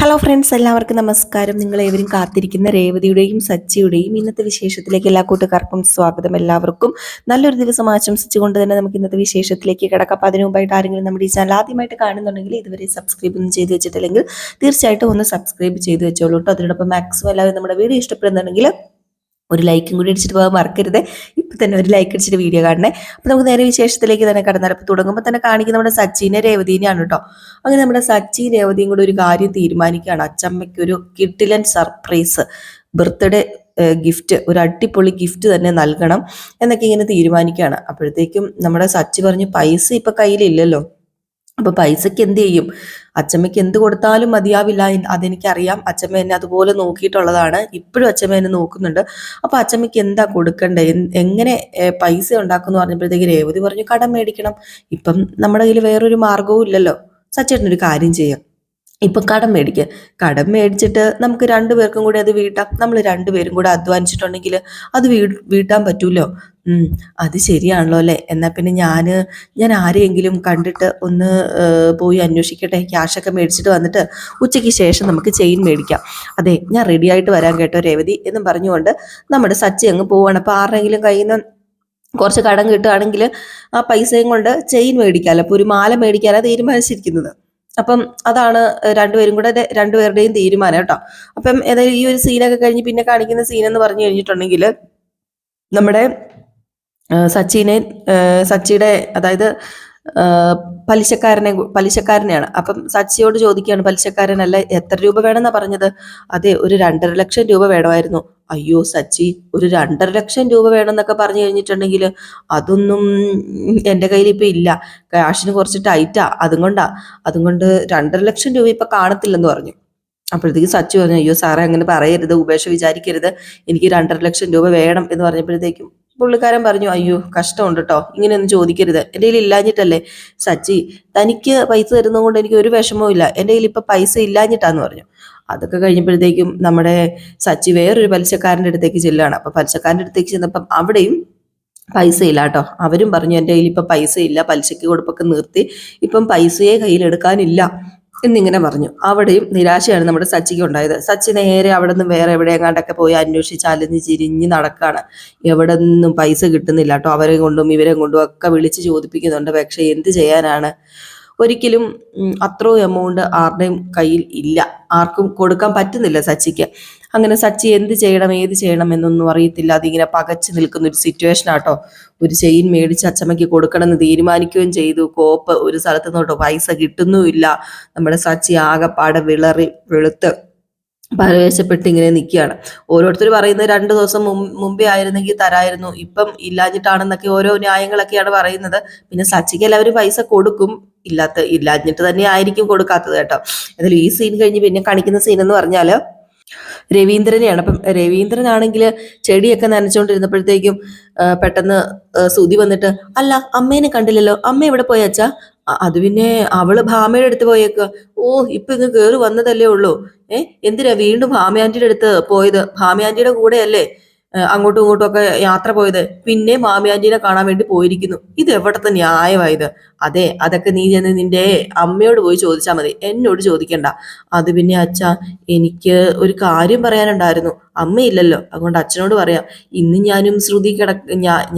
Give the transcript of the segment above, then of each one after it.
Hello friends എല്ലാവർക്കും നമസ്കാരം. നിങ്ങൾ ഏവരും കാത്തിരിക്കുന്ന രേവതിയുടെയും സച്ചിയുടെയും ഇന്നത്തെ വിശേഷത്തിലേക്ക് എല്ലാ കൂട്ടുകാർക്കും സ്വാഗതം എല്ലാവർക്കും. നല്ലൊരു ദിവസം ആശംസിച്ചുകൊണ്ട് തന്നെ നമുക്ക് ഇന്നത്തെ വിശേഷത്തിലേക്ക് കിടക്കാം. അപ്പം അതിനു മുമ്പായിട്ട് ആരെങ്കിലും നമ്മുടെ ഈ ചാനൽ ആദ്യമായിട്ട് കാണുന്നുണ്ടെങ്കിൽ ഇതുവരെ സബ്സ്ക്രൈബ് ഒന്നും ചെയ്ത് വെച്ചിട്ടില്ലെങ്കിൽ തീർച്ചയായിട്ടും ഒന്ന് സബ്സ്ക്രൈബ് ചെയ്ത് വെച്ചോളൂ കേട്ടോ. അതിനോടൊപ്പം മാക്സിമം എല്ലാവരും നമ്മുടെ വീഡിയോ ഇഷ്ടപ്പെടുന്നുണ്ടെങ്കിൽ ഒരു ലൈക്കും കൂടി അടിച്ചിട്ട് പോകാൻ മറക്കരുത്. ഇപ്പം തന്നെ ഒരു ലൈക്ക് അടിച്ചിട്ട് വീഡിയോ കാണണേ. അപ്പം നമുക്ക് നേരെ വിശേഷത്തിലേക്ക് തന്നെ കടന്നാൽ അപ്പം തുടങ്ങുമ്പോൾ തന്നെ കാണിക്കുന്ന നമ്മുടെ സച്ചിനെ രേവതീനെയാണ് കേട്ടോ അങ്ങനെ നമ്മുടെ സച്ചി രേവതിയും കൂടെ ഒരു കാര്യം തീരുമാനിക്കുകയാണ്. അച്ചമ്മയ്ക്ക് ഒരു കിട്ടിലൻ സർപ്രൈസ് ബർത്ത്ഡേ ഗിഫ്റ്റ് ഒരു അടിപൊളി ഗിഫ്റ്റ് തന്നെ നൽകണം എന്നൊക്കെ ഇങ്ങനെ തീരുമാനിക്കുകയാണ്. അപ്പോഴത്തേക്കും നമ്മുടെ സച്ചി പറഞ്ഞു പൈസ ഇപ്പം കയ്യിലില്ലല്ലോ. അപ്പൊ പൈസക്ക് എന്ത് ചെയ്യും? അച്ചമ്മയ്ക്ക് എന്ത് കൊടുത്താലും മതിയാവില്ല അതെനിക്കറിയാം. അച്ചമ്മ എന്നെ അതുപോലെ നോക്കിയിട്ടുള്ളതാണ്. ഇപ്പോഴും അച്ചമ്മ എന്നെ നോക്കുന്നുണ്ട്. അപ്പൊ അച്ചമ്മയ്ക്ക് എന്താ കൊടുക്കണ്ടേ? എങ്ങനെ പൈസ ഉണ്ടാക്കുന്നു പറഞ്ഞപ്പോഴത്തേക്ക് രേവതി പറഞ്ഞു കടം മേടിക്കണം. ഇപ്പം നമ്മുടെ കയ്യിൽ വേറൊരു മാർഗവും ഇല്ലല്ലോ. സച്ചേട്ടനൊരു കാര്യം ചെയ്യാം. ഇപ്പം കടം മേടിക്കുക കടം മേടിച്ചിട്ട് നമുക്ക് രണ്ടുപേർക്കും കൂടി അത് വീട്ടാം. നമ്മൾ രണ്ടുപേരും കൂടെ അധ്വാനിച്ചിട്ടുണ്ടെങ്കിൽ അത് വീ വീട്ടാൻ പറ്റൂലോ? അത് ശരിയാണല്ലോ അല്ലേ? എന്നാ പിന്നെ ഞാൻ ഞാൻ ആരെയെങ്കിലും കണ്ടിട്ട് ഒന്ന് പോയി അന്വേഷിക്കട്ടെ? ക്യാഷൊക്കെ മേടിച്ചിട്ട് വന്നിട്ട് ഉച്ചയ്ക്ക് ശേഷം നമുക്ക് ചെയിൻ മേടിക്കാം. അതെ ഞാൻ റെഡി ആയിട്ട് വരാൻ കേട്ടോ രേവതി എന്നും പറഞ്ഞുകൊണ്ട് നമ്മുടെ സച്ചി അങ്ങ് പോവാണ്. അപ്പൊ ആരുടെയെങ്കിലും കയ്യിൽ നിന്ന് കുറച്ച് കടം കിട്ടുകയാണെങ്കിൽ ആ പൈസയും കൊണ്ട് ചെയിൻ മേടിക്കാമല്ലോ. അപ്പൊ ഒരു മാല മേടിക്കാനാണ് തീരുമാനിച്ചിരിക്കുന്നത്. അപ്പം അതാണ് രണ്ടുപേരും കൂടെ രണ്ടുപേരുടെയും തീരുമാനം കേട്ടോ. അപ്പം ഏതായാലും ഈ ഒരു സീനൊക്കെ കഴിഞ്ഞ് പിന്നെ കാണിക്കുന്ന സീൻ എന്ന് പറഞ്ഞു കഴിഞ്ഞിട്ടുണ്ടെങ്കിൽ നമ്മുടെ സച്ചിനെ സച്ചിയുടെ അതായത് പലിശക്കാരനെ പലിശക്കാരനെയാണ്. അപ്പം സച്ചിയോട് ചോദിക്കുകയാണ് പലിശക്കാരനല്ല എത്ര രൂപ വേണമെന്നാ പറഞ്ഞത്? അതെ ഒരു രണ്ടര ലക്ഷം രൂപ വേണമായിരുന്നു. അയ്യോ സച്ചി ഒരു രണ്ടര ലക്ഷം രൂപ വേണമെന്നൊക്കെ പറഞ്ഞു കഴിഞ്ഞിട്ടുണ്ടെങ്കിൽ അതൊന്നും എന്റെ കയ്യിൽ ഇപ്പം ഇല്ല. ക്യാഷിന് കുറച്ച് ടൈറ്റാ അതും കൊണ്ടാ. അതും കൊണ്ട് രണ്ടര ലക്ഷം രൂപ ഇപ്പം കാണത്തില്ലെന്ന് പറഞ്ഞു. അപ്പോഴത്തേക്ക് സച്ചി പറഞ്ഞു അയ്യോ സാറേ അങ്ങനെ പറയരുത് ഉപേക്ഷ വിചാരിക്കരുത്. എനിക്ക് രണ്ടര ലക്ഷം രൂപ വേണം എന്ന് പറഞ്ഞപ്പോഴത്തേക്കും പുള്ളിക്കാരൻ പറഞ്ഞു അയ്യോ കഷ്ടമുണ്ട് കേട്ടോ ഇങ്ങനെയൊന്നും ചോദിക്കരുത്. എന്റെ കയ്യിൽ ഇല്ലാഞ്ഞിട്ടല്ലേ? സച്ചി തനിക്ക് പൈസ തരുന്നത് കൊണ്ട് എനിക്ക് ഒരു വിഷമവും ഇല്ല. എന്റെ കയ്യിൽ ഇപ്പം പൈസ ഇല്ലാഞ്ഞിട്ടാന്ന് പറഞ്ഞു. അതൊക്കെ കഴിഞ്ഞപ്പോഴത്തേക്കും നമ്മുടെ സച്ചി വേറൊരു പലിശക്കാരന്റെ അടുത്തേക്ക് ചെല്ലുകയാണ്. അപ്പം പലിശക്കാരന്റെ അടുത്തേക്ക് ചെന്നപ്പം അവിടെയും പൈസ ഇല്ല കേട്ടോ. അവരും പറഞ്ഞു എന്റെ കയ്യിൽ ഇപ്പം പൈസ ഇല്ല പലിശയ്ക്ക് കൊടുപ്പൊക്കെ നിർത്തി. ഇപ്പം പൈസയെ കയ്യിലെടുക്കാനില്ല എന്നിങ്ങനെ പറഞ്ഞു. അവിടെയും നിരാശയാണ് നമ്മുടെ സച്ചിക്ക് ഉണ്ടായത്. സച്ചി നേരെ അവിടെ നിന്ന് വേറെ എവിടെയെങ്ങാണ്ടൊക്കെ പോയി അന്വേഷിച്ച് അലഞ്ഞ് ചിരിഞ്ഞ് നടക്കാണ്. എവിടെ നിന്നും പൈസ കിട്ടുന്നില്ല കേട്ടോ. അവരെ കൊണ്ടും ഇവരെ കൊണ്ടും ഒക്കെ വിളിച്ച് ചോദിപ്പിക്കുന്നുണ്ട്. പക്ഷെ എന്ത് ചെയ്യാനാണ്? ഒരിക്കലും അത്രയും എമൗണ്ട് ആരുടെയും കയ്യിൽ ഇല്ല. ആർക്കും കൊടുക്കാൻ പറ്റുന്നില്ല സച്ചിക്ക്. അങ്ങനെ സച്ചി എന്ത് ചെയ്യണം ഏത് ചെയ്യണം എന്നൊന്നും അറിയത്തില്ല. അതിങ്ങനെ പകച്ചു നിൽക്കുന്ന ഒരു സിറ്റുവേഷൻ ആട്ടോ. ഒരു ചെയിൻ മേടിച്ച് അച്ചമ്മയ്ക്ക് കൊടുക്കണമെന്ന് തീരുമാനിക്കുകയും ചെയ്തു. കോപ്പ് ഒരു സ്ഥലത്ത് നിന്നോട്ടോ പൈസ കിട്ടുന്നുമില്ല. നമ്മുടെ സച്ചി ആകെപ്പാടെ വിളറി വെളുത്ത് പരവേശപ്പെട്ട് ഇങ്ങനെ നിൽക്കുകയാണ്. ഓരോരുത്തർ പറയുന്നത് രണ്ട് ദിവസം മുമ്പേ ആയിരുന്നെങ്കിൽ തരായിരുന്നു. ഇപ്പം ഇല്ലാഞ്ഞിട്ടാണെന്നൊക്കെ ഓരോ ന്യായങ്ങളൊക്കെയാണ് പറയുന്നത്. പിന്നെ സച്ചിക്ക് എല്ലാവരും പൈസ കൊടുക്കും. ഇല്ലാത്ത ഇല്ലാഞ്ഞിട്ട് തന്നെ ആയിരിക്കും കൊടുക്കാത്തത് കേട്ടോ. അതിൽ ഈ സീൻ കഴിഞ്ഞ് പിന്നെ കാണിക്കുന്ന സീൻ എന്ന് പറഞ്ഞാൽ രവീന്ദ്രനെയാണ്. അപ്പം രവീന്ദ്രനാണെങ്കിൽ ചെടിയൊക്കെ നനച്ചുകൊണ്ടിരുന്നപ്പോഴത്തേക്കും പെട്ടെന്ന് സുതി വന്നിട്ട് അല്ല അമ്മേനെ കണ്ടില്ലല്ലോ. അമ്മ എവിടെ പോയച്ചാ അത് പിന്നെ അവൾ ഭാമയുടെ അടുത്ത് പോയേക്ക. ഓ ഇപ്പൊ ഇങ്ങ് കേറി വന്നതല്ലേ ഉള്ളൂ. ഏഹ് എന്തിനാ വീണ്ടും ഭാമയാന്റിയുടെ അടുത്ത് പോയത്? ഭാമയാന്റിയുടെ കൂടെയല്ലേ? അങ്ങോട്ടും ഇങ്ങോട്ടും ഒക്കെ യാത്ര പോയത് പിന്നെ മാമിയാന്റീനെ കാണാൻ വേണ്ടി പോയിരിക്കുന്നു. ഇത് എവിടത്തെ ന്യായമായത്? അതെ അതൊക്കെ നീ ചെന്ന് നിന്റെ അമ്മയോട് പോയി ചോദിച്ചാൽ മതി. എന്നോട് ചോദിക്കണ്ട. അത് പിന്നെ അച്ഛ എനിക്ക് ഒരു കാര്യം പറയാനുണ്ടായിരുന്നു. അമ്മയില്ലല്ലോ. അതുകൊണ്ട് അച്ഛനോട് പറയാം. ഇന്ന് ഞാനും ശ്രുതി കിട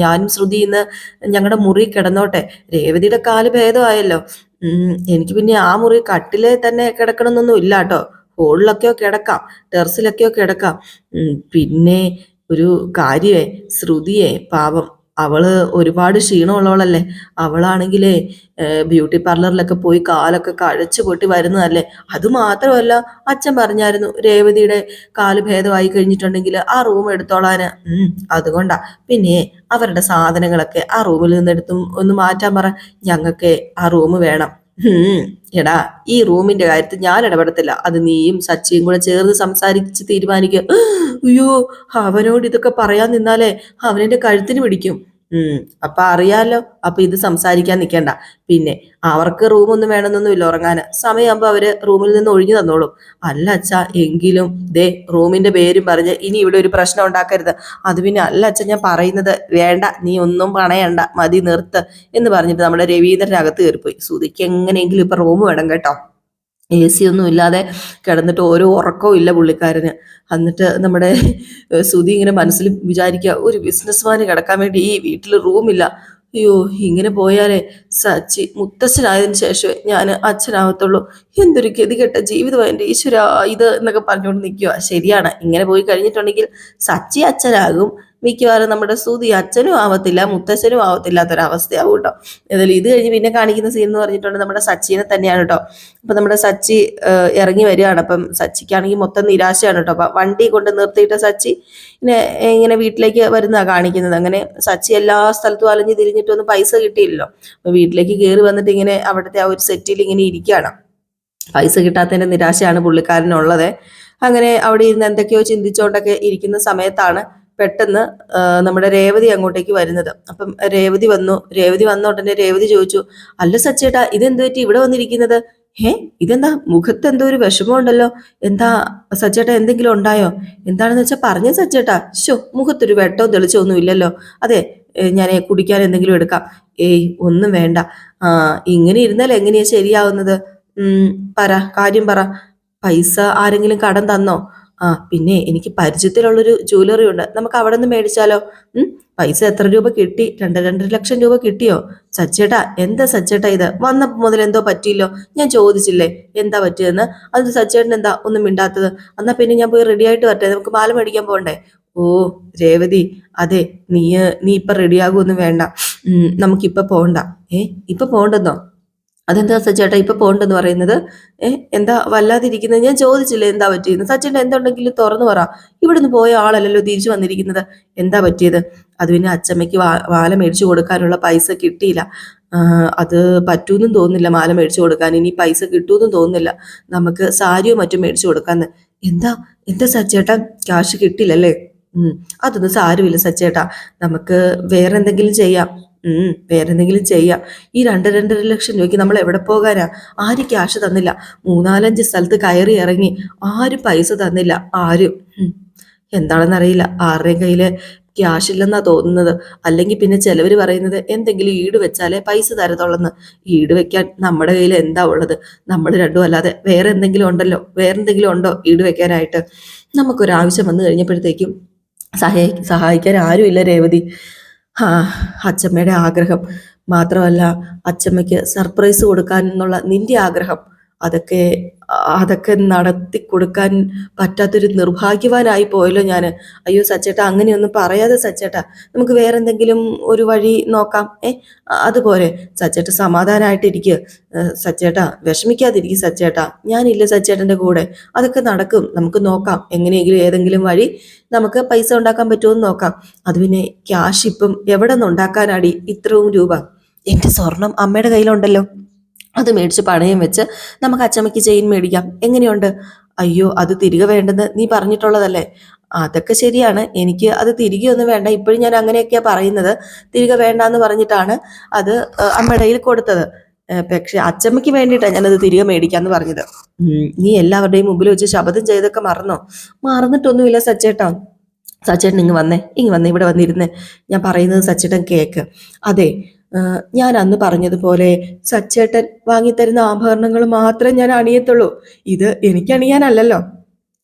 ഞാനും ശ്രുതി ഇന്ന് ഞങ്ങളുടെ മുറി കിടന്നോട്ടെ. രേവതിയുടെ കാൽ ഭേദമായല്ലോ. എനിക്ക് പിന്നെ ആ മുറി കട്ടിലെ തന്നെ കിടക്കണമെന്നൊന്നും ഇല്ല കേട്ടോ ഹോളിലൊക്കെയോ കിടക്കാം. ടെറസിലൊക്കെയോ കിടക്കാം. പിന്നെ ഒരു കാര്യേ ശ്രുതിയെ പാവം. അവൾ ഒരുപാട് ക്ഷീണമുള്ളവളല്ലേ? അവളാണെങ്കിലേ ബ്യൂട്ടി പാർലറിലൊക്കെ പോയി കാലൊക്കെ കഴച്ചു പൊട്ടി വരുന്നതല്ലേ? അത് മാത്രമല്ല അച്ഛൻ പറഞ്ഞായിരുന്നു രേവതിയുടെ കാൽ ഭേദമായി കഴിഞ്ഞിട്ടുണ്ടെങ്കിൽ ആ റൂം എടുത്തോളാന്. അതുകൊണ്ടാ. പിന്നെ അവരുടെ സാധനങ്ങളൊക്കെ ആ റൂമിൽ നിന്നെടുത്തും ഒന്ന് മാറ്റാൻ പറ. ഞങ്ങൾക്ക് ആ റൂം വേണം. എടാ ഈ റൂമിന്റെ കാര്യത്തിൽ ഞാൻ ഇടപെടത്തില്ല. അത് നീയും സച്ചിയും കൂടെ ചേർന്ന് സംസാരിച്ച് തീരുമാനിക്കുക അയ്യോ അവനോട് ഇതൊക്കെ പറയാൻ നിന്നാലേ അവനെന്റെ കഴുത്തിന് പിടിക്കും. അപ്പൊ അറിയാലോ. അപ്പൊ ഇത് സംസാരിക്കാൻ നിൽക്കണ്ട പിന്നെ അവർക്ക് റൂമൊന്നും വേണമെന്നൊന്നുമില്ല ഉറങ്ങാന്. സമയമാകുമ്പോ അവർ റൂമിൽ നിന്ന് ഒഴിഞ്ഞു തന്നോളും. അല്ല അച്ഛാ എങ്കിലും ദേ റൂമിന്റെ പേരും പറഞ്ഞ് ഇനി ഇവിടെ ഒരു പ്രശ്നം ഉണ്ടാക്കരുത്. അത് പിന്നെ അല്ല അച്ഛൻ ഞാൻ പറയുന്നത് വേണ്ട നീ ഒന്നും പണയണ്ട മതി നിർത്ത് എന്ന് പറഞ്ഞിട്ട് നമ്മുടെ രവീന്ദ്രനകത്ത് കയറിപ്പോയി. സുധിക്ക് എങ്ങനെയെങ്കിലും ഇപ്പൊ റൂം വേണം കേട്ടോ. എ സി ഒന്നും ഇല്ലാതെ കിടന്നിട്ട് ഓരോ ഉറക്കവും ഇല്ല പുള്ളിക്കാരന്. എന്നിട്ട് നമ്മുടെ സുതി ഇങ്ങനെ മനസ്സിൽ വിചാരിക്കുക ഒരു ബിസിനസ്മാന് കിടക്കാൻ വേണ്ടി ഈ വീട്ടിൽ റൂമില്ല അയ്യോ ഇങ്ങനെ പോയാലേ സച്ചി മുത്തച്ഛനായതിനു ശേഷമേ ഞാൻ അച്ഛനാവത്തുള്ളൂ. എന്തൊരു ഗതികെട്ട ജീവിതം എന്റെ ഈശ്വര ഇത് എന്നൊക്കെ പറഞ്ഞുകൊണ്ട് നിൽക്കുക ശരിയാണ് ഇങ്ങനെ പോയി കഴിഞ്ഞിട്ടുണ്ടെങ്കിൽ സച്ചി അച്ഛനാകും. മിക്കവാറും നമ്മുടെ സുതി അച്ഛനും ആവത്തില്ല മുത്തച്ഛനും ആവത്തില്ലാത്തൊരവസ്ഥയാവും കേട്ടോ ഏതായാലും ഇത് കഴിഞ്ഞ് പിന്നെ കാണിക്കുന്ന സീൻ എന്ന് പറഞ്ഞിട്ടുണ്ടെങ്കിൽ നമ്മുടെ സച്ചിനെ തന്നെയാണ് കേട്ടോ അപ്പൊ നമ്മുടെ സച്ചി ഇറങ്ങി വരികയാണ്. അപ്പം സച്ചിക്കാണെങ്കിൽ മൊത്തം നിരാശയാണ് കേട്ടോ അപ്പൊ വണ്ടി കൊണ്ട് നിർത്തിയിട്ട് സച്ചി ഇങ്ങനെ ഇങ്ങനെ വീട്ടിലേക്ക് വരുന്നതാണ് കാണിക്കുന്നത്. അങ്ങനെ സച്ചി എല്ലാ സ്ഥലത്തും അലഞ്ഞു തിരിഞ്ഞിട്ടൊന്നും പൈസ കിട്ടിയില്ലല്ലോ. അപ്പൊ വീട്ടിലേക്ക് കയറി വന്നിട്ട് ഇങ്ങനെ അവിടുത്തെ ആ ഒരു സെറ്റിൽ ഇങ്ങനെ ഇരിക്കുകയാണ്. പൈസ കിട്ടാത്തതിന്റെ നിരാശയാണ് പുള്ളിക്കാരനുള്ളത് അങ്ങനെ അവിടെ ഇരുന്ന് എന്തൊക്കെയോ ചിന്തിച്ചുകൊണ്ടൊക്കെ ഇരിക്കുന്ന സമയത്താണ് പെട്ടെന്ന് നമ്മുടെ രേവതി അങ്ങോട്ടേക്ക് വരുന്നത്. അപ്പം രേവതി വന്നു. രേവതി വന്ന ഉടനെ രേവതി ചോദിച്ചു അല്ല സച്ചേട്ടാ ഇതെന്ത് പറ്റി? ഇവിടെ വന്നിരിക്കുന്നത്? ഏ ഇതെന്താ? മുഖത്ത് എന്തോ ഒരു വിഷമമുണ്ടല്ലോ എന്താ സച്ചേട്ടാ എന്തെങ്കിലും ഉണ്ടായോ? എന്താണെന്ന് വെച്ചാൽ പറഞ്ഞ സച്ചേട്ടാ. ശോ മുഖത്തൊരു വെട്ടോ തെളിച്ചോ ഒന്നും ഇല്ലല്ലോ. അതെ ഞാൻ കുടിക്കാൻ എന്തെങ്കിലും എടുക്കാം. ഏയ് ഒന്നും വേണ്ട. ആ ഇങ്ങനെ ഇരുന്നാൽ എങ്ങനെയാ ശരിയാവുന്നത്? പറ കാര്യം പറ. പൈസ ആരെങ്കിലും കടം തന്നോ? ആ പിന്നെ എനിക്ക് പരിചയത്തിലുള്ളൊരു ജ്വല്ലറി ഉണ്ട്. നമുക്ക് അവിടെ നിന്ന് മേടിച്ചാലോ പൈസ എത്ര രൂപ കിട്ടി? രണ്ട് രണ്ടര ലക്ഷം രൂപ കിട്ടിയോ? സച്ചേട്ടാ എന്താ സച്ചേട്ടാ ഇത്? വന്നപ്പോ മുതൽ എന്തോ പറ്റിയില്ലോ? ഞാൻ ചോദിച്ചില്ലേ എന്താ പറ്റിയതെന്ന്? അത് സച്ചേട്ടൻ എന്താ ഒന്നും മിണ്ടാത്തത്? എന്നാ പിന്നെ ഞാൻ പോയി റെഡി ആയിട്ട് വരട്ടെ നമുക്ക് പാലം മേടിക്കാൻ പോകണ്ടേ? ഓ രേവതി അതെ നീ നീ ഇപ്പൊ റെഡിയാകുമൊന്നും വേണ്ട. ഉം, നമുക്കിപ്പൊ പോകണ്ട ഏ ഇപ്പൊ പോകണ്ടെന്നോ അതെന്താ സച്ചേട്ടാ ഇപ്പൊ പോകണ്ടെന്ന് പറയുന്നത്? ഏ എന്താ വല്ലാതിരിക്കുന്നത് ഞാൻ ചോദിച്ചില്ല എന്താ പറ്റിയെന്ന്? സച്ചേട്ടൻ എന്തുണ്ടെങ്കിലും തുറന്നു പറ. ഇവിടുന്ന് പോയ ആളല്ലല്ലോ തിരിച്ചു വന്നിരിക്കുന്നത്. എന്താ പറ്റിയത്? അത് പിന്നെ അച്ചമ്മയ്ക്ക് വാല മേടിച്ചു കൊടുക്കാനുള്ള പൈസ കിട്ടിയില്ല. അത് പറ്റൂന്നും തോന്നുന്നില്ല മാല മേടിച്ചു കൊടുക്കാൻ. ഇനി പൈസ കിട്ടൂന്നും തോന്നുന്നില്ല. നമുക്ക് സാരിയോ മറ്റും മേടിച്ചു കൊടുക്കാന്ന്. എന്താ? എന്താ സച്ചേട്ടാ ക്യാഷ് കിട്ടില്ലല്ലേ ഉം അതൊന്നും സാരമില്ല സച്ചേട്ടാ നമുക്ക് വേറെ എന്തെങ്കിലും ചെയ്യാം. വേറെ എന്തെങ്കിലും ചെയ്യാം. ഈ രണ്ട് രണ്ടര ലക്ഷം രൂപയ്ക്ക് നമ്മൾ എവിടെ പോകാനാ? ആരും ക്യാഷ് തന്നില്ല. മൂന്നാലഞ്ച് സ്ഥലത്ത് കയറി ഇറങ്ങി ആരും പൈസ തന്നില്ല. ആരും. എന്താണെന്നറിയില്ല. ആരുടെയും കയ്യിൽ ക്യാഷ് ഇല്ലെന്നാ തോന്നുന്നത്. അല്ലെങ്കിൽ പിന്നെ ചിലവർ പറയുന്നത് എന്തെങ്കിലും ഈട് വെച്ചാലേ പൈസ തരത്തുള്ളെന്ന്. ഈട് വെക്കാൻ നമ്മുടെ കയ്യിൽ എന്താ ഉള്ളത്? നമ്മൾ രണ്ടും അല്ലാതെ വേറെ എന്തെങ്കിലും ഉണ്ടല്ലോ? വേറെ എന്തെങ്കിലും ഉണ്ടോ ഈട് വെക്കാനായിട്ട്? നമുക്കൊരാവശ്യം വന്നു കഴിഞ്ഞപ്പോഴത്തേക്കും സഹായി സഹായിക്കാൻ ആരുമില്ല രേവതി. ആ അച്ചമ്മയുടെ ആഗ്രഹം. മാത്രമല്ല അച്ചമ്മയ്ക്ക് സർപ്രൈസ് കൊടുക്കാൻ എന്നുള്ള നിന്റെ ആഗ്രഹം. അതൊക്കെ അതൊക്കെ നടത്തി കൊടുക്കാൻ പറ്റാത്തൊരു നിർഭാഗ്യവാനായി പോയല്ലോ ഞാൻ അയ്യോ സച്ചേട്ടാ അങ്ങനെയൊന്നും പറയാതെ സച്ചേട്ടാ. നമുക്ക് വേറെ എന്തെങ്കിലും ഒരു വഴി നോക്കാം. ഏ അതുപോലെ സച്ചേട്ട സമാധാനമായിട്ടിരിക്കുക സച്ചേട്ടാ വിഷമിക്കാതിരിക്കുക സച്ചേട്ടാ. ഞാനില്ല സച്ചേട്ടന്റെ കൂടെ. അതൊക്കെ നടക്കും. നമുക്ക് നോക്കാം. എങ്ങനെയെങ്കിലും ഏതെങ്കിലും വഴി നമുക്ക് പൈസ ഉണ്ടാക്കാൻ പറ്റുമോ എന്ന് നോക്കാം. അത് പിന്നെ ക്യാഷ് ഇപ്പം എവിടെ നിന്ന് ഉണ്ടാക്കാനാടി ഇത്രയും രൂപ? എന്റെ സ്വർണം അമ്മയുടെ കയ്യിലുണ്ടല്ലോ. അത് മേടിച്ച് പണയം വെച്ച് നമുക്ക് അച്ചമ്മയ്ക്ക് ചെയിൻ മേടിക്കാം. എങ്ങനെയുണ്ട്? അയ്യോ അത് തിരികെ വേണ്ടെന്ന് നീ പറഞ്ഞിട്ടുള്ളതല്ലേ? അതൊക്കെ ശരിയാണ്. എനിക്ക് അത് തിരികെ ഒന്നും വേണ്ട. ഇപ്പോഴും ഞാൻ അങ്ങനെയൊക്കെയാ പറയുന്നത്. തിരികെ വേണ്ട എന്ന് പറഞ്ഞിട്ടാണ് അത് അമ്മയുടെ കൊടുത്തത്. പക്ഷെ അച്ചമ്മയ്ക്ക് വേണ്ടിയിട്ടാണ് ഞാനത് തിരികെ മേടിക്കാന്ന് പറഞ്ഞത്. നീ എല്ലാവരുടെയും മുമ്പിൽ വെച്ച് ശബ്ദം ചെയ്തൊക്കെ മറന്നോ? മറന്നിട്ടൊന്നുമില്ല സച്ചേട്ടാ. സച്ചേട്ടൻ ഇങ്ങ് വന്നേ. ഇങ്ങ് വന്നേ. ഇവിടെ വന്നിരുന്നേ. ഞാൻ പറയുന്നത് സച്ചേട്ടൻ കേക്ക്. അതെ ഞാൻ അന്ന് പറഞ്ഞതുപോലെ സച്ചേട്ടൻ വാങ്ങിത്തരുന്ന ആഭരണങ്ങൾ മാത്രമേ ഞാൻ അണിയത്തുള്ളൂ. ഇത് എനിക്ക് അണിയാനല്ലല്ലോ.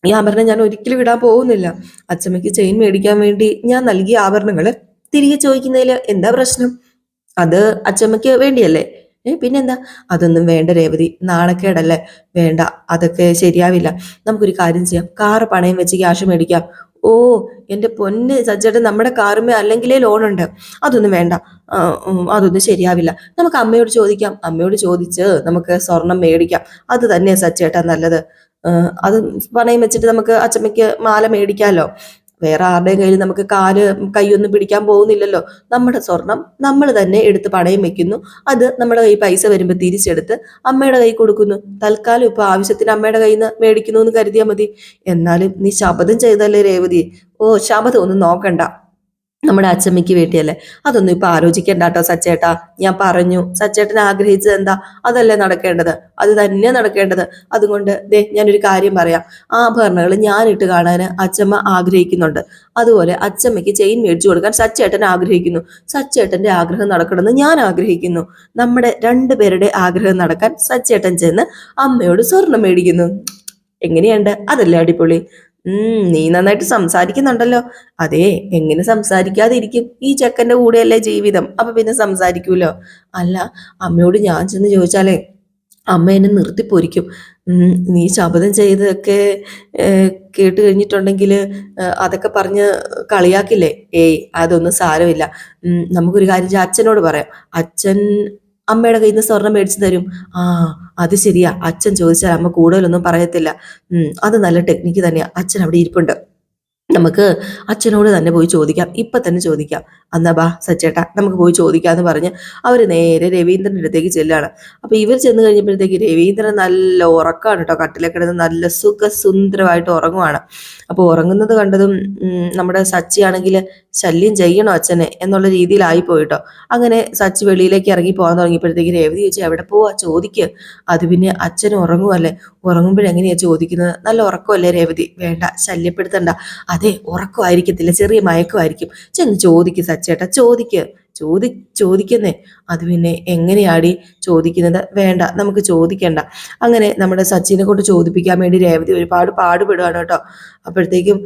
ഈ ആഭരണം ഞാൻ ഒരിക്കലും ഇടാൻ പോകുന്നില്ല. അച്ചമ്മയ്ക്ക് ചെയിൻ മേടിക്കാൻ വേണ്ടി ഞാൻ നൽകിയ ആഭരണങ്ങൾ തിരികെ ചോദിക്കുന്നതിൽ എന്താ പ്രശ്നം? അത് അച്ചമ്മയ്ക്ക് വേണ്ടിയല്ലേ? ഏ പിന്നെന്താ? അതൊന്നും വേണ്ട രേവതി. നാണക്കേടല്ലേ? വേണ്ട. അതൊക്കെ ശരിയാവില്ല. നമുക്കൊരു കാര്യം ചെയ്യാം. കാറ് പണയം വെച്ച് ക്യാഷ് മേടിക്കാം. ഓ എന്റെ പൊന്ന് സജ്ജേട്ടൻ നമ്മുടെ കാറുമേ അല്ലെങ്കിലേ ലോണുണ്ട് അതൊന്നും വേണ്ട. അതൊന്നും ശരിയാവില്ല. നമുക്ക് അമ്മയോട് ചോദിക്കാം. അമ്മയോട് ചോദിച്ച് നമുക്ക് സ്വർണം മേടിക്കാം. അത് തന്നെ സജ്ജേട്ടാ നല്ലത്. അത് പണയം വെച്ചിട്ട് നമുക്ക് അച്ചമ്മയ്ക്ക് മാല മേടിക്കാമല്ലോ വേറെ ആരുടെയും കയ്യിൽ നമുക്ക് കാൽ കൈയൊന്നും പിടിക്കാൻ പോകുന്നില്ലല്ലോ. നമ്മുടെ സ്വർണം നമ്മൾ തന്നെ എടുത്ത് പണയം വെക്കുന്നു. അത് നമ്മുടെ കയ്യിൽ പൈസ വരുമ്പോൾ തിരിച്ചെടുത്ത് അമ്മയുടെ കൈ കൊടുക്കുന്നു. തൽക്കാലം ഇപ്പൊ ആവശ്യത്തിന് അമ്മയുടെ കയ്യിൽ നിന്ന് മേടിക്കുന്നു എന്ന് കരുതിയാൽ മതി. എന്നാലും നീ ശപഥം ചെയ്തല്ലേ രേവതി ഓ ശപഥം ഒന്നും നോക്കണ്ട. നമ്മുടെ അച്ചമ്മയ്ക്ക് വേണ്ടിയല്ലേ? അതൊന്നും ഇപ്പൊ ആലോചിക്കണ്ട കേട്ടോ സച്ചേട്ടാ. ഞാൻ പറഞ്ഞു സച്ചേട്ടൻ ആഗ്രഹിച്ചത് എന്താ? അതല്ലേ നടക്കേണ്ടത്. അത് തന്നെ നടക്കേണ്ടത്. അതുകൊണ്ട് ദേ ഞാനൊരു കാര്യം പറയാം. ആഭരണങ്ങൾ ഞാനിട്ട് കാണാൻ അച്ചമ്മ ആഗ്രഹിക്കുന്നുണ്ട്. അതുപോലെ അച്ചമ്മയ്ക്ക് ചെയിൻ മേടിച്ചു കൊടുക്കാൻ സച്ചേട്ടൻ ആഗ്രഹിക്കുന്നു. സച്ചേട്ടന്റെ ആഗ്രഹം നടക്കണമെന്ന് ഞാൻ ആഗ്രഹിക്കുന്നു. നമ്മുടെ രണ്ടുപേരുടെ ആഗ്രഹം നടക്കാൻ സച്ചേട്ടൻ ചെന്ന് അമ്മയോട് സ്വർണം മേടിക്കുന്നു. എങ്ങനെയുണ്ട്? അതല്ലേ അടിപൊളി. ഉം നീ നന്നായിട്ട് സംസാരിക്കുന്നുണ്ടല്ലോ. അതെ എങ്ങനെ സംസാരിക്കാതിരിക്കും? ഈ ചെക്കന്റെ കൂടെയല്ലേ ജീവിതം. അപ്പൊ പിന്നെ സംസാരിക്കൂലോ? അല്ല അമ്മയോട് ഞാൻ ചെന്ന് ചോദിച്ചാലേ അമ്മ എന്നെ നിർത്തി ഉം, നീ ശപഥം ചെയ്തതൊക്കെ കേട്ട് കഴിഞ്ഞിട്ടുണ്ടെങ്കിൽ അതൊക്കെ പറഞ്ഞ് കളിയാക്കില്ലേ? ഏയ് അതൊന്നും സാരമില്ല. നമുക്കൊരു കാര്യം അച്ഛനോട് പറയാം. അച്ഛൻ അമ്മയുടെ കയ്യിൽ നിന്ന് സ്വർണം മേടിച്ചു തരും. ആ അത് ശരിയാ. അച്ഛൻ ചോദിച്ചാൽ അമ്മ കൂടുതലൊന്നും പറയത്തില്ല. അത് നല്ല ടെക്നിക്ക് തന്നെയാ. അച്ഛൻ അവിടെ ഇരിപ്പുണ്ട്. നമുക്ക് അച്ഛനോട് തന്നെ പോയി ചോദിക്കാം. ഇപ്പം തന്നെ ചോദിക്കാം. എന്നാ ബാ സച്ചേട്ടാ നമുക്ക് പോയി ചോദിക്കാം എന്ന് പറഞ്ഞ് അവർ നേരെ രവീന്ദ്രന്റെ അടുത്തേക്ക് ചെല്ലുകയാണ്. അപ്പോൾ ഇവർ ചെന്ന് കഴിഞ്ഞപ്പോഴത്തേക്ക് രവീന്ദ്രൻ നല്ല ഉറക്കമാണ് കേട്ടോ. കട്ടിലെ കിടന്ന് നല്ല സുഖസുന്ദരമായിട്ട് ഉറങ്ങുവാണ്. അപ്പോൾ ഉറങ്ങുന്നത് കണ്ടതും നമ്മുടെ സച്ചി ആണെങ്കിൽ ശല്യം ചെയ്യണോ അച്ഛനെ എന്നുള്ള രീതിയിലായി പോയിട്ടോ അങ്ങനെ സച്ചി വെളിയിലേക്ക് ഇറങ്ങി പോകാൻ തുടങ്ങിയപ്പോഴത്തേക്ക് രേവതി ചോദിച്ചു എവിടെ പോവാ? ചോദിക്ക്. അത് പിന്നെ അച്ഛൻ ഉറങ്ങുമല്ലേ ഉറങ്ങുമ്പോഴെങ്ങനെയാ ചോദിക്കുന്നത്? നല്ല ഉറക്കമല്ലേ രേവതി? വേണ്ട ശല്യപ്പെടുത്തണ്ട. അതെ ഉറക്കമായിരിക്കത്തില്ല ചെറിയ മയക്കമായിരിക്കും. ചെന്ന് ചോദിക്ക് സച്ചേട്ടാ ചോദിക്ക് ചോദി ചോദിക്കുന്നേ. അത് പിന്നെ എങ്ങനെയാടി ചോദിക്കുന്നത്? വേണ്ട നമുക്ക് ചോദിക്കണ്ട. അങ്ങനെ നമ്മുടെ സച്ചിനെ കൊണ്ട് ചോദിപ്പിക്കാൻ വേണ്ടി രേവതി ഒരുപാട് പാടുപെടുകയാണ് കേട്ടോ. അപ്പോഴത്തേക്കും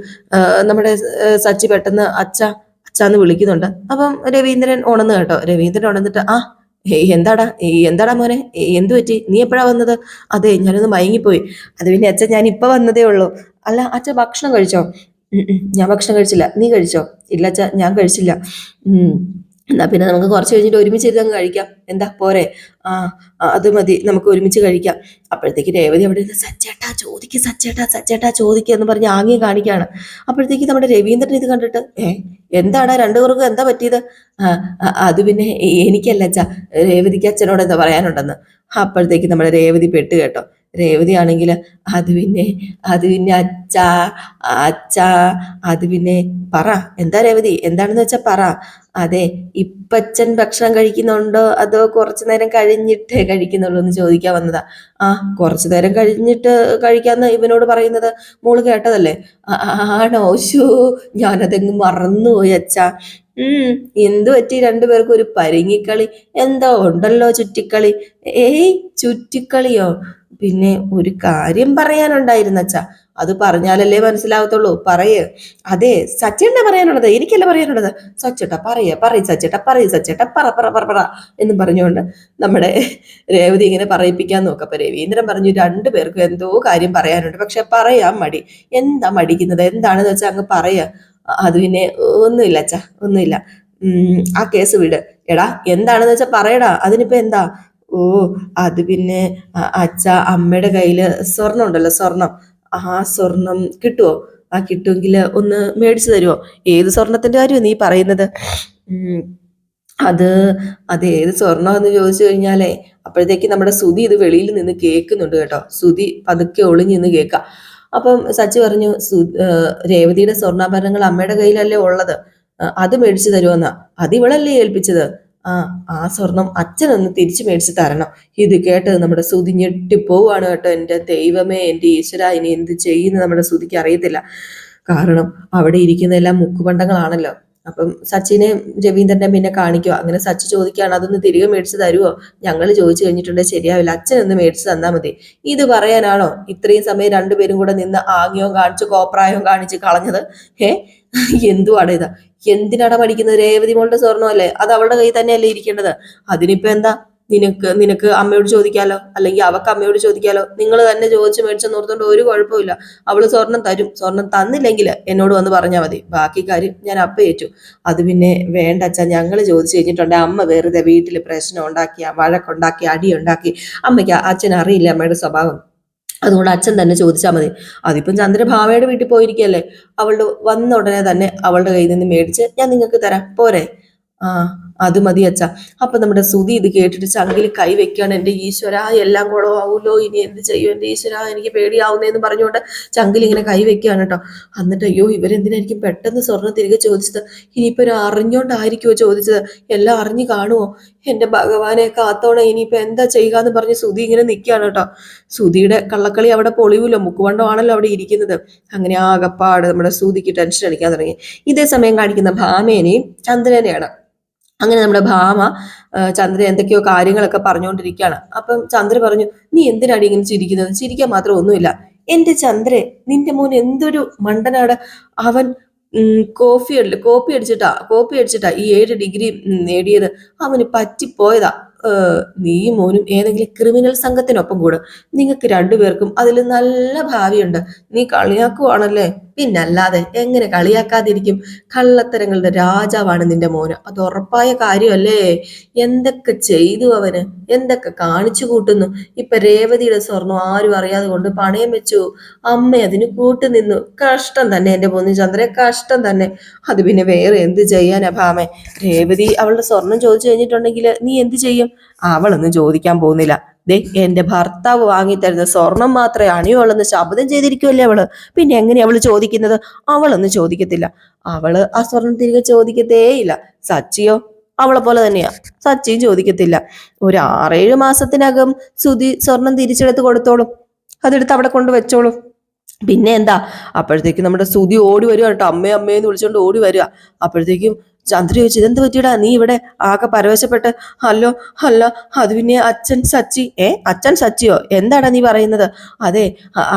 നമ്മുടെ സച്ചി പെട്ടെന്ന് അച്ഛ അച്ഛന്ന് വിളിക്കുന്നുണ്ട്. അപ്പം രവീന്ദ്രൻ ഉണന്ന് കേട്ടോ. രവീന്ദ്രൻ ഉണന്നിട്ട് ആ എന്താടാ എന്താടാ മോനെ എന്ത് പറ്റി? നീ എപ്പോഴാ വന്നത്? അതെ ഞാനൊന്ന് മയങ്ങിപ്പോയി. അത് പിന്നെ അച്ഛൻ ഞാൻ ഇപ്പൊ വന്നതേ ഉള്ളൂ. അല്ല അച്ഛൻ ഭക്ഷണം കഴിച്ചോ? ഞാൻ ഭക്ഷണം കഴിച്ചില്ല. നീ കഴിച്ചോ? ഇല്ല അച്ഛാ ഞാൻ കഴിച്ചില്ല. എന്നാ പിന്നെ നമുക്ക് കുറച്ച് കഴിഞ്ഞിട്ട് ഒരുമിച്ച് ഇരുന്ന് കഴിക്കാം. എന്താ? പോരെ. ആ അത് മതി. നമുക്ക് ഒരുമിച്ച് കഴിക്കാം. അപ്പോഴത്തേക്ക് രേവതി അവിടെ ഇരുന്ന് സച്ചേട്ടാ ചോദിക്ക് സച്ചേട്ടാ സച്ചേട്ടാ ചോദിക്കുക എന്ന് പറഞ്ഞ് ആംഗ്യം കാണിക്കുകയാണ് അപ്പോഴത്തേക്ക് നമ്മുടെ രവീന്ദ്രൻ ഇത് കണ്ടിട്ട് ഏ എന്താണ് രണ്ടു പേർക്കും എന്താ പറ്റിയത്? അത് പിന്നെ എനിക്കല്ല അച്ഛ. രേവതിക്ക് അച്ഛനോട് എന്താ പറയാനുണ്ടെന്ന്. അപ്പോഴത്തേക്ക് നമ്മുടെ രേവതി പെട്ട് കേട്ടോ. രേവതി ആണെങ്കിൽ അത് പിന്നെ അത് പിന്നെ അച്ഛാ അച്ഛാ അത് പിന്നെ പറ. എന്താ രേവതി? എന്താണെന്ന് വെച്ചാ പറ. അതെ ഇപ്പച്ചൻ ഭക്ഷണം കഴിക്കുന്നുണ്ടോ? അതോ കുറച്ചു നേരം കഴിഞ്ഞിട്ടേ കഴിക്കുന്നുള്ളൂ എന്ന് ചോദിക്കാൻ വന്നതാ. ആ കുറച്ചു നേരം കഴിഞ്ഞിട്ട് കഴിക്കാന്ന് ഇവനോട് പറയുന്നത് മോൾ കേട്ടതല്ലേ? "ആ, ആ, ആണോ? ശോ ഞാനതങ്ങ് മറന്നുപോയി അച്ഛാ. ഉം എന്തു പറ്റി? രണ്ടുപേർക്കും ഒരു പരിങ്ങിക്കളി. എന്തോ ഉണ്ടല്ലോ ചുറ്റിക്കളി. ഏയ് ചുറ്റിക്കളിയോ? പിന്നെ ഒരു കാര്യം പറയാനുണ്ടായിരുന്നു അച്ഛാ അത് പറഞ്ഞാലല്ലേ മനസ്സിലാവത്തുള്ളൂ. പറയേ. അതെ സച്ചേട്ടനെ പറയാനുള്ളത് എനിക്കല്ല പറയാനുള്ളത്? സച്ചേട്ട പറയ പറ സച്ചേട്ട പറ സച്ചേട്ട പറ പറ പറ പറ എന്നും പറഞ്ഞുകൊണ്ട് നമ്മുടെ രേവതി ഇങ്ങനെ പറയിപ്പിക്കാൻ നോക്കപ്പോ രവീന്ദ്രൻ പറഞ്ഞു രണ്ടു പേർക്കും എന്തോ കാര്യം പറയാനുണ്ട്. പക്ഷെ പറയാൻ മടി. എന്താ മടിക്കുന്നത്? എന്താണെന്ന് വെച്ചാൽ അങ്ങ് പറയാ. അത് പിന്നെ ഒന്നുമില്ല അച്ഛാ ഒന്നുമില്ല. ആ കേസ് വിട്. എടാ എന്താണെന്ന് വെച്ചാൽ പറയടാ. അതിനിപ്പോ എന്താ? ഓ അത് പിന്നെ അച്ഛ അമ്മയുടെ കയ്യിൽ സ്വർണം ഉണ്ടല്ലോ സ്വർണം ആ സ്വർണം കിട്ടുമോ ആ കിട്ടുമെങ്കിൽ ഒന്ന് മേടിച്ചു തരുമോ ഏത് സ്വർണത്തിന്റെ കാര്യമാണ് നീ പറയുന്നത്? അത് അത് ഏത് സ്വർണം എന്ന് ചോദിച്ചു കഴിഞ്ഞാലേ അപ്പോഴത്തേക്ക് നമ്മുടെ സുതി ഇത് വെളിയിൽ നിന്ന് കേൾക്കുന്നുണ്ട് കേട്ടോ. സുതി പതുക്കെ ഒളിഞ്ഞു നിന്ന് കേൾക്കാം. അപ്പം സച്ചി പറഞ്ഞു രേവതിയുടെ സ്വർണാഭരണങ്ങൾ അമ്മയുടെ കയ്യിലല്ലേ ഉള്ളത്? അത് മേടിച്ചു തരുമെന്നാ അത് ഇവളല്ലേ ഏൽപ്പിച്ചത്? ആ ആ സ്വർണം അച്ഛനൊന്ന് തിരിച്ചു മേടിച്ചു തരണം. ഇത് കേട്ടത് നമ്മുടെ സുതി ഞെട്ടിപ്പോവാണ് കേട്ടോ. എന്റെ ദൈവമേ എന്റെ ഈശ്വര ഇനി എന്ത് ചെയ്യുന്നു നമ്മുടെ സുതിക്ക് അറിയത്തില്ല. കാരണം അവിടെ ഇരിക്കുന്നതെല്ലാം മുക്കുപണ്ടങ്ങളാണല്ലോ. അപ്പം സച്ചിനെ രവീന്ദ്രനെ പിന്നെ കാണിക്കുക അങ്ങനെ സച്ചി ചോദിക്കുകയാണ് അതൊന്ന് തിരികെ മേടിച്ച് തരുമോ ഞങ്ങൾ ചോദിച്ചു കഴിഞ്ഞിട്ടുണ്ടെങ്കിൽ ശരിയാവില്ല അച്ഛനൊന്ന് മേടിച്ച് തന്നാൽ മതി. ഇത് പറയാനാണോ? ഇത്രയും സമയം രണ്ടുപേരും കൂടെ നിന്ന് ആംഗ്യവും കാണിച്ച് കോപ്രായവും കാണിച്ച് കളഞ്ഞത്? ഏ എന്തുവാണ് ഇതാ? എന്തിനാടാ പഠിക്കുന്നത് രേവതി മോളുടെ സ്വർണമല്ലേ? അത് അവളുടെ കയ്യിൽ തന്നെയല്ലേ ഇരിക്കേണ്ടത്? അതിനിപ്പോ എന്താ? നിനക്ക് നിനക്ക് അമ്മയോട് ചോദിക്കാലോ? അല്ലെങ്കിൽ അവക്ക് അമ്മയോട് ചോദിക്കാലോ? നിങ്ങൾ തന്നെ ചോദിച്ച് മേടിച്ചെന്ന് ഓർത്തോണ്ട് ഒരു കുഴപ്പമില്ല അവൾ സ്വർണം തരും. സ്വർണം തന്നില്ലെങ്കിൽ എന്നോട് വന്ന് പറഞ്ഞാൽ മതി. ബാക്കി കാര്യം ഞാൻ അപ്പ ഏറ്റു. അത് പിന്നെ വേണ്ട അച്ഛാ. ഞങ്ങൾ ചോദിച്ചു കഴിഞ്ഞിട്ടുണ്ട്. അമ്മ വെറുതെ വീട്ടിൽ പ്രശ്നം ഉണ്ടാക്കി വഴക്കുണ്ടാക്കി അടിയുണ്ടാക്കി. അമ്മയ്ക്ക് അച്ഛൻ അറിയില്ല അമ്മയുടെ സ്വഭാവം. അതുകൊണ്ട് അച്ഛൻ തന്നെ ചോദിച്ചാൽ മതി. അതിപ്പം ചന്ദ്രഭാവയുടെ വീട്ടിൽ പോയിരിക്കല്ലേ അവളുടെ വന്ന ഉടനെ തന്നെ അവളുടെ കയ്യിൽ നിന്ന് മേടിച്ച് ഞാൻ നിങ്ങൾക്ക് തരാം. പോരെ. ആ അത് മതി അച്ഛ. അപ്പൊ നമ്മുടെ സുതി ഇത് കേട്ടിട്ട് ചങ്കിൽ കൈ വെക്കുകയാണ്. എന്റെ ഈശ്വര എല്ലാം കുളമാവൂലോ ഇനി എന്ത് ചെയ്യും? എന്റെ ഈശ്വര എനിക്ക് പേടിയാവുന്നേന്ന് പറഞ്ഞുകൊണ്ട് ചങ്കിൽ ഇങ്ങനെ കൈ വെക്കുകയാണ് കേട്ടോ. എന്നിട്ട് അയ്യോ ഇവരെന്തിനായിരിക്കും പെട്ടെന്ന് സ്വർണം തിരികെ ചോദിച്ചത്? ഇനിയിപ്പോ ഒരു അറിഞ്ഞോണ്ടായിരിക്കുമോ ചോദിച്ചത്? എല്ലാം അറിഞ്ഞു കാണുമോ എന്റെ ഭഗവാനെ കാത്തോണെ ഇനിയിപ്പൊ എന്താ ചെയ്യുക എന്ന് പറഞ്ഞ് സുധി ഇങ്ങനെ നിൽക്കുകയാണ് കേട്ടോ. സുധിയുടെ കള്ളക്കളി അവിടെ പൊളിയൂല്ലോ മുക്കുവണ്ടമാണല്ലോ അവിടെ ഇരിക്കുന്നത്. അങ്ങനെ ആകപ്പാട് നമ്മുടെ സുധിക്ക് ടെൻഷൻ അടിക്കാൻ തുടങ്ങി. ഇതേ സമയം കാണിക്കുന്ന ഭാമേനെയും ചന്ദ്രനെയാണ്. അങ്ങനെ നമ്മുടെ ഭാമ ചന്ദ്ര എന്തൊക്കെയോ കാര്യങ്ങളൊക്കെ പറഞ്ഞുകൊണ്ടിരിക്കുകയാണ് അപ്പം ചന്ദ്ര പറഞ്ഞു നീ എന്തിനാണ് ഇങ്ങനെ ചിരിക്കുന്നത്? ചിരിക്കാൻ മാത്രം ഒന്നുമില്ല. എന്റെ ചന്ദ്രെ നിന്റെ മോൻ എന്തൊരു മണ്ടനാട് അവൻ കോഫി അടി കോപ്പി അടിച്ചിട്ടാ കോപ്പി അടിച്ചിട്ടാ ഈ ഏഴ് ഡിഗ്രി നേടിയത്. അവന് പറ്റിപ്പോയതാ. നീ മോനും ഏതെങ്കിലും ക്രിമിനൽ സംഘത്തിനൊപ്പം കൂടും. നിങ്ങൾക്ക് രണ്ടുപേർക്കും അതിൽ നല്ല ഭാവിയുണ്ട്. നീ കളിയാക്കുവാണല്ലേ? പിന്നല്ലാതെ എങ്ങനെ കളിയാക്കാതിരിക്കും? കള്ളത്തരങ്ങളുടെ രാജാവാണ് നിന്റെ മോന്. അത് ഉറപ്പായ കാര്യമല്ലേ? എന്തൊക്കെ ചെയ്തു അവന്? എന്തൊക്കെ കാണിച്ചു കൂട്ടുന്നു? ഇപ്പൊ രേവതിയുടെ സ്വർണം ആരും അറിയാതെ കൊണ്ട് പണയം വെച്ചു. അമ്മ അതിന് കൂട്ടു നിന്നു. കഷ്ടം തന്നെ എന്റെ പൊന്നു ചന്ദ്ര കഷ്ടം തന്നെ. അത് പിന്നെ വേറെ എന്ത് ചെയ്യാനാ ഭാമേ? രേവതി അവളുടെ സ്വർണം ചോദിച്ചു കഴിഞ്ഞിട്ടുണ്ടെങ്കിൽ നീ എന്ത് ചെയ്യും? അവളൊന്നും ചോദിക്കാൻ പോകുന്നില്ല. ദേ ഭർത്താവ് വാങ്ങി തരുന്ന സ്വർണം മാത്രമേ അണിയുള്ളെന്ന് ശബ്ദം ചെയ്തിരിക്കുമല്ലേ അവൾ? പിന്നെ എങ്ങനെയാ അവൾ ചോദിക്കുന്നത്? അവളൊന്നും ചോദിക്കത്തില്ല. അവൾ ആ സ്വർണം തിരികെ ചോദിക്കത്തേയില്ല. സച്ചിയോ? അവളെ പോലെ തന്നെയാ. സച്ചിയും ചോദിക്കത്തില്ല. ഒരു ആറേഴ് മാസത്തിനകം സുതി സ്വർണം തിരിച്ചെടുത്ത് കൊടുത്തോളും. അതെടുത്ത് അവിടെ കൊണ്ട് വെച്ചോളും. പിന്നെ എന്താ? അപ്പോഴത്തേക്കും നമ്മുടെ സുതി ഓടി വരിക കേട്ടോ. അമ്മേ അമ്മേന്ന് വിളിച്ചോണ്ട് ഓടി വരിക അപ്പോഴത്തേക്കും ചന്ദ്ര ചോദിച്ചു ഇതെന്ത് പറ്റിയടാ? നീ ഇവിടെ ആകെ പരവശപ്പെട്ട് അല്ലോ അല്ല അത് പിന്നെ അച്ഛൻ സച്ചി ഏ അച്ഛൻ സച്ചിയോ? എന്താടാ നീ പറയുന്നത്? അതെ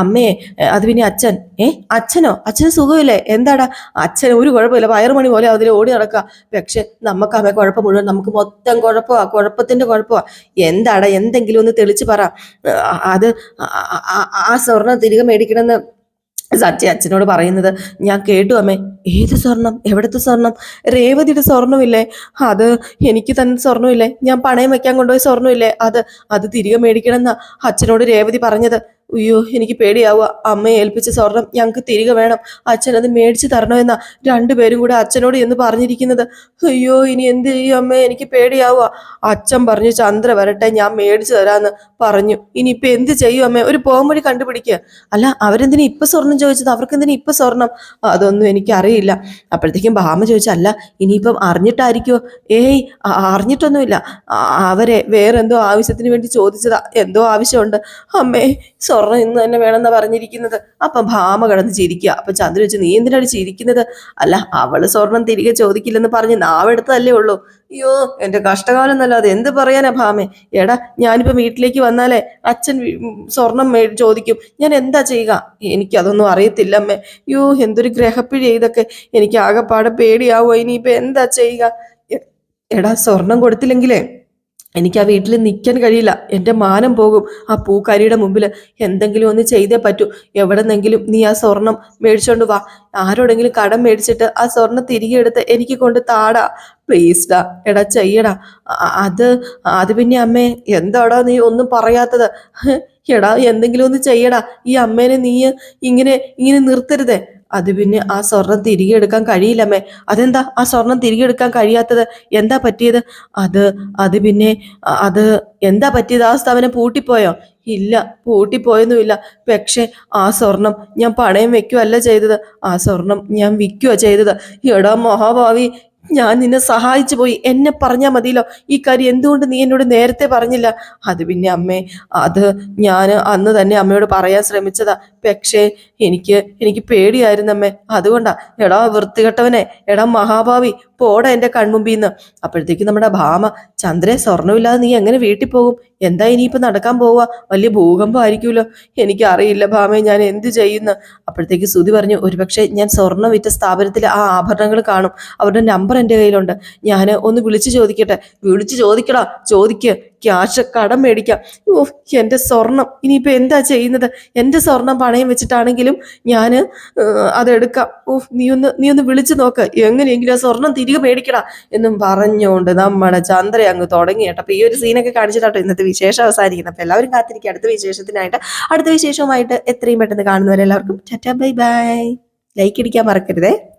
അമ്മേ അത് പിന്നെ അച്ഛൻ ഏ അച്ഛനോ? അച്ഛന് സുഖമില്ലേ? എന്താടാ? അച്ഛൻ ഒരു കുഴപ്പമില്ല വയറുമണി പോലെ അതിൽ ഓടി നടക്കുക പക്ഷെ നമുക്ക് അവ കുഴപ്പം മുഴുവൻ നമുക്ക് മൊത്തം കുഴപ്പമാ കുഴപ്പത്തിന്റെ കുഴപ്പമാ. എന്താടാ? എന്തെങ്കിലും ഒന്ന് തെളിച്ച് പറ. അത് ആ സ്വർണം തിരികെ മേടിക്കണമെന്ന് സത്യ അച്ഛനോട് പറയുന്നത് ഞാൻ കേട്ടു അമ്മേ ഏത് സ്വർണം? എവിടുത്തെ സ്വർണം? രേവതിയുടെ സ്വർണമില്ലേ അത് എനിക്ക് തന്നെ സ്വർണമില്ലേ ഞാൻ പണയം വെക്കാൻ കൊണ്ടുപോയ സ്വർണമില്ലേ അത് അത് തിരികെ മേടിക്കണമെന്നാ അച്ഛനോട് രേവതി പറഞ്ഞത്. അയ്യോ എനിക്ക് പേടിയാവുക. അമ്മയെ ഏൽപ്പിച്ച സ്വർണം ഞങ്ങൾക്ക് തിരികെ വേണം. അച്ഛൻ അത് മേടിച്ചു തരണമെന്നാ രണ്ടുപേരും കൂടെ അച്ഛനോട് എന്ന് പറഞ്ഞിരിക്കുന്നത്. അയ്യോ ഇനി എന്ത് ചെയ്യും അമ്മേ? എനിക്ക് പേടിയാവുക. അച്ഛൻ പറഞ്ഞു ചന്ദ്ര വരട്ടെ ഞാൻ മേടിച്ചു തരാന്ന് പറഞ്ഞു. ഇനിയിപ്പൊ എന്ത് ചെയ്യും അമ്മേ? ഒരു പോംവഴി കണ്ടുപിടിക്കുക അല്ല അവരെന്തിനാ ഇപ്പൊ സ്വർണം ചോദിച്ചത്? അവർക്ക് എന്തിനാ ഇപ്പൊ സ്വർണം? അതൊന്നും എനിക്കറിയില്ല. അപ്പോഴത്തേക്കും ഭാമ ചോദിച്ചല്ല ഇനിയിപ്പം അറിഞ്ഞിട്ടായിരിക്കുമോ ഏയ് അറിഞ്ഞിട്ടൊന്നുമില്ല. അവരെ വേറെന്തോ ആവശ്യത്തിന് വേണ്ടി ചോദിച്ചതാ. എന്തോ ആവശ്യമുണ്ട്. അമ്മേ സ്വർണം ഇന്ന് തന്നെ വേണമെന്നാ പറഞ്ഞിരിക്കുന്നത്. അപ്പം ഭാമ കിടന്ന് ചിരിക്കുക. അപ്പൊ ചന്ദ്ര വെച്ച് നീ എന്തിനാണ് ചിരിക്കുന്നത്? അല്ല അവൾ സ്വർണം തിരികെ ചോദിക്കില്ലെന്ന് പറഞ്ഞ് നാവെടുത്തതല്ലേ ഉള്ളൂ. അയ്യോ എന്റെ കഷ്ടകാലം എന്നല്ലാതെ എന്ത് പറയാനാ ഭാമേ? എടാ ഞാനിപ്പോ വീട്ടിലേക്ക് വന്നാലേ അച്ഛൻ സ്വർണം ചോദിക്കും. ഞാൻ എന്താ ചെയ്യുക? എനിക്കതൊന്നും അറിയത്തില്ല അമ്മേ. അയ്യോ എന്തൊരു ഗ്രഹപ്പിഴ ഇതൊക്കെ. എനിക്ക് ആകെപ്പാടെ പേടിയാവോ ഇനിയിപ്പോ എന്താ ചെയ്യുക? എടാ സ്വർണം കൊടുത്തില്ലെങ്കിലേ എനിക്ക് ആ വീട്ടിൽ നിൽക്കാൻ കഴിയില്ല. എന്റെ മാനം പോകും. ആ പൂക്കാരിയുടെ മുമ്പിൽ എന്തെങ്കിലും ഒന്ന് ചെയ്തേ പറ്റൂ. എവിടെന്നെങ്കിലും നീ ആ സ്വർണം മേടിച്ചോണ്ട് വാ. ആരോടെങ്കിലും കടം മേടിച്ചിട്ട് ആ സ്വർണം തിരികെ എടുത്ത് എനിക്ക് കൊണ്ട് താടാ. പ്ലീസ്ഡാ എടാ ചെയ്യടാ. അത് അത് പിന്നെ അമ്മേ എന്താടാ നീ ഒന്നും പറയാത്തത്? എടാ എന്തെങ്കിലും ഒന്ന് ചെയ്യടാ. ഈ അമ്മേനെ നീ ഇങ്ങനെ ഇങ്ങനെ നിർത്തരുതേ. അത് പിന്നെ ആ സ്വർണം തിരികെ എടുക്കാൻ കഴിയില്ലമ്മേ. അതെന്താ? ആ സ്വർണം തിരികെ എടുക്കാൻ കഴിയാത്തത് എന്താ പറ്റിയത്? അത് അത് പിന്നെ അത് എന്താ പറ്റിയത്? ആ സ്ഥാപനം പൂട്ടിപ്പോയോ? ഇല്ല പൂട്ടിപ്പോയൊന്നുമില്ല. പക്ഷേ ആ സ്വർണം ഞാൻ പണയം വെക്കുകയല്ല ചെയ്തത്. ആ സ്വർണം ഞാൻ വിൽക്കുക ചെയ്തത്. എടാ മഹാഭാവി ഞാൻ നിന്നെ സഹായിച്ചു പോയി. എന്നെ പറഞ്ഞാൽ മതിയല്ലോ. ഈ കാര്യം എന്തുകൊണ്ട് നീ എന്നോട് നേരത്തെ പറഞ്ഞില്ല? അത് പിന്നെ അമ്മേ അത് ഞാൻ അന്ന് തന്നെ അമ്മയോട് പറയാൻ ശ്രമിച്ചതാ. പക്ഷേ എനിക്ക് എനിക്ക് പേടിയായിരുന്നു അമ്മേ. അതുകൊണ്ടാ എടാ വൃത്തികെട്ടവനെ എടാ മഹാഭാവി പോടാ എന്റെ കൺമുമ്പിൽ നിന്ന് അപ്പോഴത്തേക്ക് നമ്മുടെ ഭാമ ചന്ദ്രൻ സ്വർണമില്ലാതെ നീ എങ്ങനെ വീട്ടിൽ പോകും? എന്താ ഇനിയിപ്പോ നടക്കാൻ പോവുക? വലിയ ഭൂകമ്പം ആയിരിക്കുമല്ലോ എനിക്കറിയില്ല ഭാമേ ഞാൻ എന്ത് ചെയ്യുന്ന? അപ്പോഴത്തേക്ക് സുതി പറഞ്ഞു ഒരുപക്ഷെ ഞാൻ സ്വർണം വിറ്റ സ്ഥാപനത്തിൽ ആ ആഭരണങ്ങൾ കാണും. അവരുടെ നമ്പർ എന്റെ കയ്യിലുണ്ട്. ഞാൻ ഒന്ന് വിളിച്ചു ചോദിക്കട്ടെ? വിളിച്ചു ചോദിക്കടാ ചോദിക്ക്. ക്യാഷ് കടം മേടിക്കാം. ഓ എന്റെ സ്വർണം. ഇനിയിപ്പോൾ എന്താ ചെയ്യുന്നത്? എന്റെ സ്വർണം പണയം വെച്ചിട്ടാണെങ്കിലും ഞാൻ അതെടുക്കാം. ഓ നീ ഒന്ന് നീ ഒന്ന് വിളിച്ചു നോക്ക്. എങ്ങനെയെങ്കിലും ആ സ്വർണം തിരികെ മേടിക്കടാ എന്നും പറഞ്ഞുകൊണ്ട് നമ്മുടെ ചന്ദ്ര അങ്ങ് തുടങ്ങി കേട്ടോ. അപ്പോൾ ഈ ഒരു സീനൊക്കെ കാണിച്ചിട്ടാട്ടോ ഇന്നത്തെ വിശേഷം അവസാനിക്കുന്നത്. അപ്പോൾ എല്ലാവരും കാത്തിരിക്കുക. അടുത്ത വിശേഷത്തിനായിട്ട് അടുത്ത വിശേഷവുമായിട്ട് എത്രയും പെട്ടെന്ന് കാണുന്നവരെല്ലാവർക്കും ചറ്റാ ബൈ ബൈ. ലൈക്ക് അടിക്കാൻ മറക്കരുതേ.